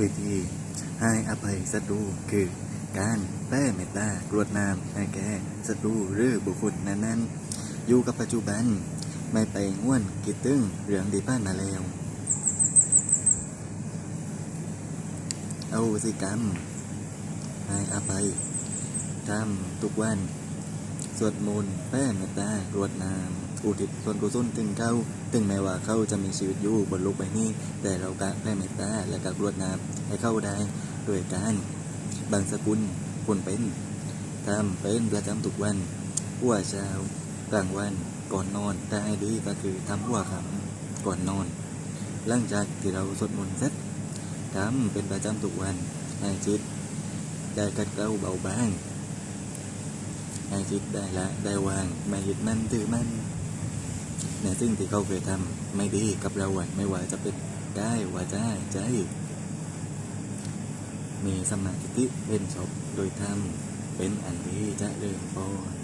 วิธีให้อภัยศัตรูคือการแป้เมตตากรวดน้ำให้แก่ศัตรูหรือบุคคลนั้นๆ อยู่กับปัจจุบัน ไม่ไปง่วนกิดตึงเรื่องที่ผ่านมาแล้วเอาสิกรรมให้อภัยทำทุกวัน สวดมนต์แป้เมตตากรวดน้ำ อุทิศส่วนกุศลถึงเขาถึงแม้ว่าเขาจะมีชีวิตอยู่บนโลกใบนี้ แต่เราก็แป้เมตตาและก็กรวดน้ำให้เขาได้โดยการบางสกุลคนเป็นทำเป็นประจำทุกวันหัวเช้ากลางวันก่อนนอนถ้าให้ดีก็คือทำหัวคำก่อนนอน หลังจากที่เราสวดมนต์เสร็จทำเป็นประจำทุกวันให้จิตได้กัดเกลาเบาบางให้จิตได้ละได้วางไม่ยึดมั่นถือมั่น ในซึ่งที่เขาเคยทำไม่ดีกับเราไว้ไม่ว่าจะเป็นได้วาจาใจมีสมาธิเป็นศพโดยทำเป็นอันดีจะเริ่มพอน